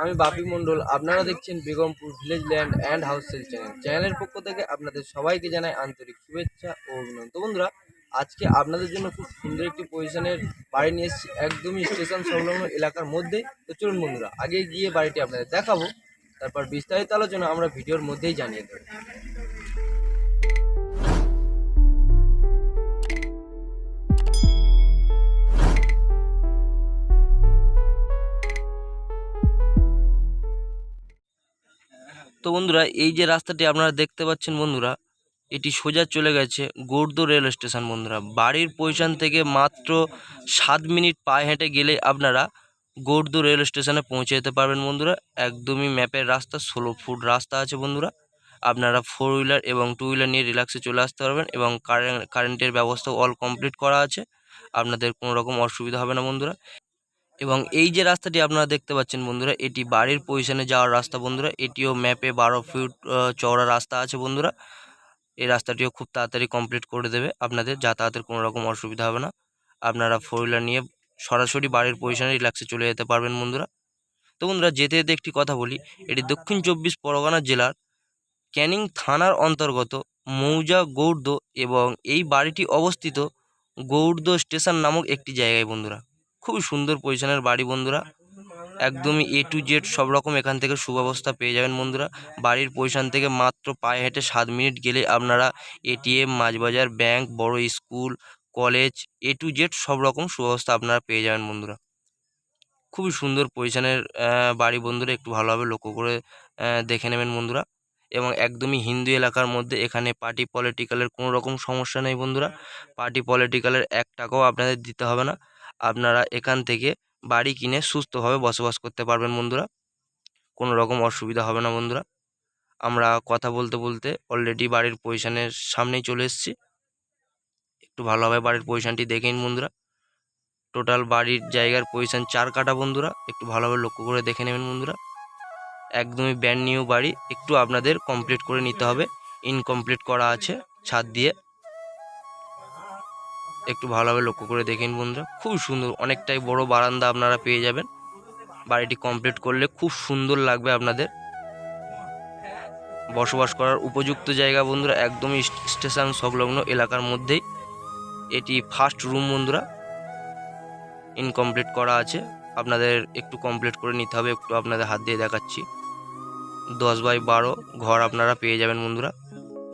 আমি বাপি মণ্ডল। আপনারা দেখছেন Begumpur village land and house sale channel চ্যানেলের পক্ষ থেকে আপনাদের সবাইকে জানাই আন্তরিক শুভেচ্ছা ও অভিনন্দন। তো বন্ধুরা, আজকে আপনাদের জন্য খুব সুন্দর একটি পজিশনের বাড়ি নিয়ে এসেছি, একদমই স্টেশন সংলগ্ন এলাকার মধ্যে। তো চলুন বন্ধুরা, আগে গিয়ে বাড়িটি আপনাদের দেখাবো, তারপর বিস্তারিত আলোচনা আমরা ভিডিওর মধ্যেই জানিয়ে দেবো। তো বন্ধুরা, এই যে রাস্তাটি আপনারা দেখতে পাচ্ছেন বন্ধুরা, এটি সোজা চলে গেছে গোর্দ রেল স্টেশন বন্ধুরা। বাড়ির পজিশন থেকে মাত্র সাত মিনিট পায়ে হেঁটে গেলে আপনারা গোর্দ রেল স্টেশনে পৌঁছে যেতে পারবেন বন্ধুরা। একদমই ম্যাপের রাস্তা, ষোলো ফুট রাস্তা আছে বন্ধুরা। আপনারা ফোর হুইলার এবং টু হুইলার নিয়ে রিল্যাক্সে চলে আসতে পারবেন এবং কারেন্ট কারেন্টের ব্যবস্থা অল কমপ্লিট করা আছে। আপনাদের কোনো রকম অসুবিধা হবে না বন্ধুরা। এবং এই যে রাস্তাটি আপনারা দেখতে পাচ্ছেন বন্ধুরা, এটি বাড়ির পজিশনে যাওয়ার রাস্তা বন্ধুরা। এটিও ম্যাপে বারো ফিট চওড়া রাস্তা আছে বন্ধুরা। এই রাস্তাটিও খুব তাড়াতাড়ি কমপ্লিট করে দেবে। আপনাদের যাতায়াতের কোনো রকম অসুবিধা হবে না। আপনারা ফোর হুইলার নিয়ে সরাসরি বাড়ির পজিশনে রিল্যাক্সে চলে যেতে পারবেন বন্ধুরা। তো বন্ধুরা, যেতে যেতে একটি কথা বলি, এটি দক্ষিণ চব্বিশ পরগনা জেলার ক্যানিং থানার অন্তর্গত মৌজা গৌড়দ এবং এই বাড়িটি অবস্থিত গৌড়দ স্টেশন নামক একটি জায়গায় বন্ধুরা। খুবই সুন্দর পজিশনের বাড়ি বন্ধুরা। একদমই এ টু জেড সব রকম এখান থেকে সুব্যবস্থা পেয়ে যাবেন বন্ধুরা। বাড়ির পজিশন থেকে মাত্র পায়ে হেঁটে সাত মিনিট গেলে আপনারা এটিএম মাছবাজার ব্যাংক বড় school college A to Z সব রকম সুব্যবস্থা আপনারা পেয়ে যাবেন বন্ধুরা। খুবই সুন্দর পজিশনের বাড়ি বন্ধুরা, একটু ভালোভাবে লক্ষ্য করে দেখে নেবেন বন্ধুরা। এবং একদমই হিন্দু এলাকার মধ্যে এখানে পার্টি পলিটিক্যালের কোনো রকম সমস্যা নেই বন্ধুরা। পার্টি পলিটিক্যালের এক টাকাও আপনাদের দিতে হবে না। আপনারা এখান থেকে বাড়ি কিনে সুস্থভাবে বসবাস করতে পারবেন বন্ধুরা। কোনো রকম অসুবিধা হবে না বন্ধুরা। আমরা কথা বলতে বলতে অলরেডি বাড়ির পজিশনের সামনেই চলে এসেছি। একটু ভালোভাবে বাড়ির পজিশনটি দেখে নিন বন্ধুরা। টোটাল বাড়ির জায়গার পজিশন চার কাটা বন্ধুরা। একটু ভালোভাবে লক্ষ্য করে দেখে নেবেন বন্ধুরা। একদমই ব্যান্ড নিউ বাড়ি। একটু আপনাদের কমপ্লিট করে নিতে হবে। ইনকমপ্লিট করা আছে ছাদ দিয়ে। একটু ভালোভাবে লক্ষ্য করে দেখেন বন্ধুরা। খুব সুন্দর, অনেকটাই বড় বারান্দা আপনারা পেয়ে যাবেন। বাড়িটি কমপ্লিট করলে খুব সুন্দর লাগবে আপনাদের। বসবাস করার উপযুক্ত জায়গা বন্ধুরা একদমই স্টেশন সংলগ্ন এলাকার মধ্যেই। এটি ফার্স্ট রুম বন্ধুরা। ইনকমপ্লিট করা আছে। আপনাদের একটু কমপ্লিট করে নিতে হবে, একটু আপনাদের হাত দিয়ে দেখাচ্ছি। দশ বাই বারো ঘর আপনারা পেয়ে যাবেন বন্ধুরা।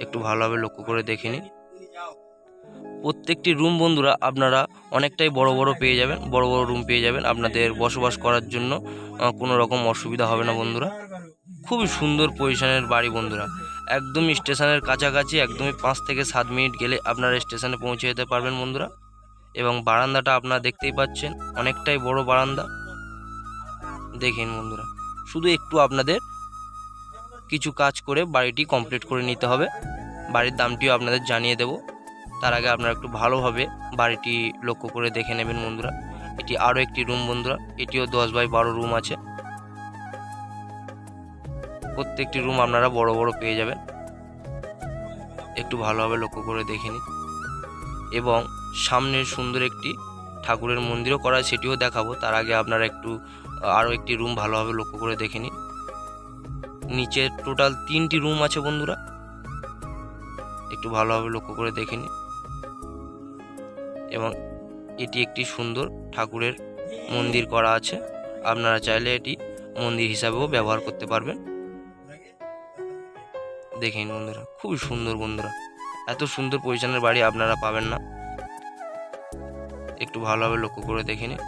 একটু ভালোভাবে লক্ষ্য করে দেখে নিন। প্রত্যেকটি রুম বন্ধুরা আপনারা অনেকটাই বড় বড় পেয়ে যাবেন, বড় বড় রুম পেয়ে যাবেন আপনাদের বসবাস করার জন্য কোনো রকম অসুবিধা হবে না বন্ধুরা। খুবই সুন্দর পজিশনের বাড়ি বন্ধুরা। একদমই স্টেশনের কাছাকাছি, একদমই পাঁচ থেকে সাত মিনিট গেলে আপনারা স্টেশনে পৌঁছে যেতে পারবেন বন্ধুরা। এবং বারান্দাটা আপনারা দেখতেই পাচ্ছেন, অনেকটাই বড় বারান্দা। দেখেন বন্ধুরা, শুধু একটু আপনাদের কিছু কাজ করে বাড়িটি কমপ্লিট করে নিতে হবে। বাড়ির দামটিও আপনাদের জানিয়ে দেব। তার আগে আপনারা একটু ভালোভাবে বাড়িটি লক্ষ্য করে দেখে নেবেন বন্ধুরা। এটি আরও একটি রুম বন্ধুরা, এটিও দশ বাই বারো রুম আছে। প্রত্যেকটি রুম আপনারা বড় বড় পেয়ে যাবেন। একটু ভালোভাবে লক্ষ্য করে দেখে নিন। এবং সামনের সুন্দর একটি ঠাকুরের মন্দিরও করা সেটিও দেখাবো। তার আগে আপনারা একটু আরও একটি রুম ভালোভাবে লক্ষ্য করে দেখে নিন। নিচে টোটাল তিনটি রুম আছে বন্ধুরা। একটু ভালোভাবে লক্ষ্য করে দেখে নিন। এবং এটি একটি সুন্দর ঠাকুরের মন্দির করা আছে। আপনারা চাইলে এটি মন্দির হিসাবেও ব্যবহার করতে পারবেন। দেখেন বন্ধুরা, খুবই সুন্দর বন্ধুরা। এত সুন্দর পজিশনের বাড়ি আপনারা পাবেন না। একটু ভালোভাবে লক্ষ্য করে দেখে নিন।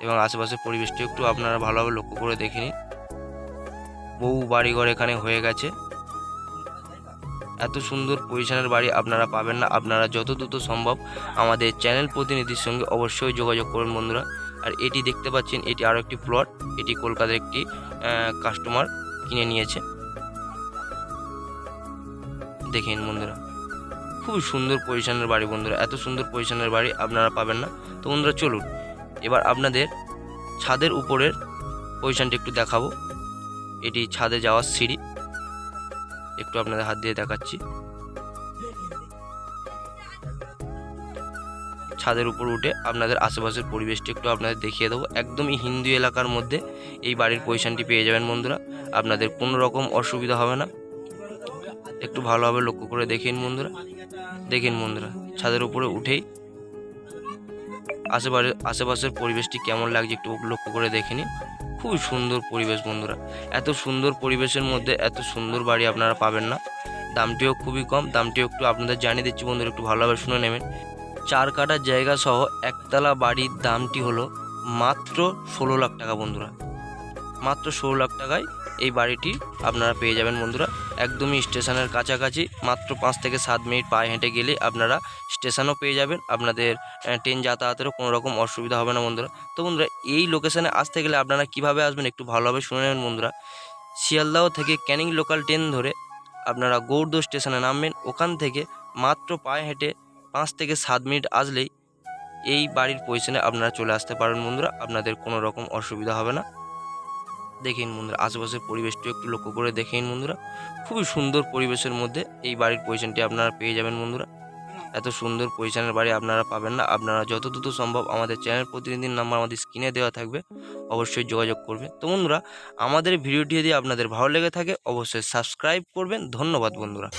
এবং আশেপাশের পরিবেশটি একটু আপনারা ভালোভাবে লক্ষ্য করে দেখে নিন। বহু বাড়িঘর এখানে হয়ে গেছে। এত সুন্দর পজিশনের বাড়ি আপনারা পাবেন না। আপনারা যত দ্রুত সম্ভব আমাদের চ্যানেল প্রতিনিধির সঙ্গে অবশ্যই যোগাযোগ করুন বন্ধুরা। আর এটি দেখতে পাচ্ছেন, এটি আরও একটি প্লট এটি কলকাতার একটি কাস্টমার কিনে নিয়েছে। দেখেন বন্ধুরা, খুবই সুন্দর পজিশনের বাড়ি বন্ধুরা, এত সুন্দর পজিশনের বাড়ি আপনারা পাবেন না। তো বন্ধুরা, চলুন, এবার আপনাদের ছাদের উপরের পজিশনটি একটু দেখাবো। এটি ছাদে যাওয়ার সিঁড়ি। একটু আপনাদের হাত দিয়ে দেখাচ্ছি। ছাদের উপর উঠে আপনাদের আশেপাশের পরিবেশটি একটু আপনাদের দেখিয়ে দেবো। একদমই হিন্দু এলাকার মধ্যে এই বাড়ির পজিশনটি পেয়ে যাবেন বন্ধুরা। আপনাদের কোনো রকম অসুবিধা হবে না। একটু ভালোভাবে লক্ষ্য করে দেখেন বন্ধুরা। দেখেন বন্ধুরা, ছাদের উপরে উঠেই আশেপাশে আশেপাশের পরিবেশটি কেমন লাগছে একটু লক্ষ্য করে দেখে নিন। খুবই সুন্দর পরিবেশ বন্ধুরা। এত সুন্দর পরিবেশের মধ্যে এত সুন্দর বাড়ি আপনারা পাবেন না। দামটিও খুবই কম, দামটিও একটু আপনাদের জানিয়ে দিচ্ছি বন্ধুরা, একটু ভালোভাবে শুনে নেবেন। চার কাটার জায়গা সহ একতলা বাড়ির দামটি হলো মাত্র ষোলো লাখ টাকা বন্ধুরা। মাত্র ষোলো লাখ টাকায় এই বাড়িটি আপনারা পেয়ে যাবেন বন্ধুরা। একদমই স্টেশনের কাছাকাছি, মাত্র পাঁচ থেকে সাত মিনিট পায়ে হেঁটে গেলে আপনারা স্টেশনও পেয়ে যাবেন। আপনাদের ট্রেন যাতায়াতেরও কোনো রকম অসুবিধা হবে না বন্ধুরা। তো বন্ধুরা, এই লোকেশানে আসতে গেলে আপনারা কীভাবে আসবেন একটু ভালোভাবে শুনে নেবেন বন্ধুরা। শিয়ালদাহ থেকে ক্যানিং লোকাল ট্রেন ধরে আপনারা গৌড়দো স্টেশনে নামবেন। ওখান থেকে মাত্র পায়ে হেঁটে পাঁচ থেকে সাত মিনিট আসলেই এই বাড়ির পজিশনে আপনারা চলে আসতে পারেন বন্ধুরা। আপনাদের কোনো রকম অসুবিধা হবে না। দেখেন বন্ধুরা, আশেপাশের পরিবেশটি একটু লক্ষ্য করে দেখেন বন্ধুরা। খুবই সুন্দর পরিবেশের মধ্যে এই বাড়ির পজিশনটি আপনারা পেয়ে যাবেন বন্ধুরা। এত সুন্দর পজিশনের বাড়ি আপনারা পাবেন না। আপনারা যত দ্রুত সম্ভব আমাদের চ্যানেল প্রতিনিধির নাম্বার আমাদের স্ক্রিনে দেওয়া থাকবে, অবশ্যই যোগাযোগ করবে তো বন্ধুরা, আমাদের ভিডিওটি যদি আপনাদের ভালো লেগে থাকে, অবশ্যই সাবস্ক্রাইব করবেন। ধন্যবাদ বন্ধুরা।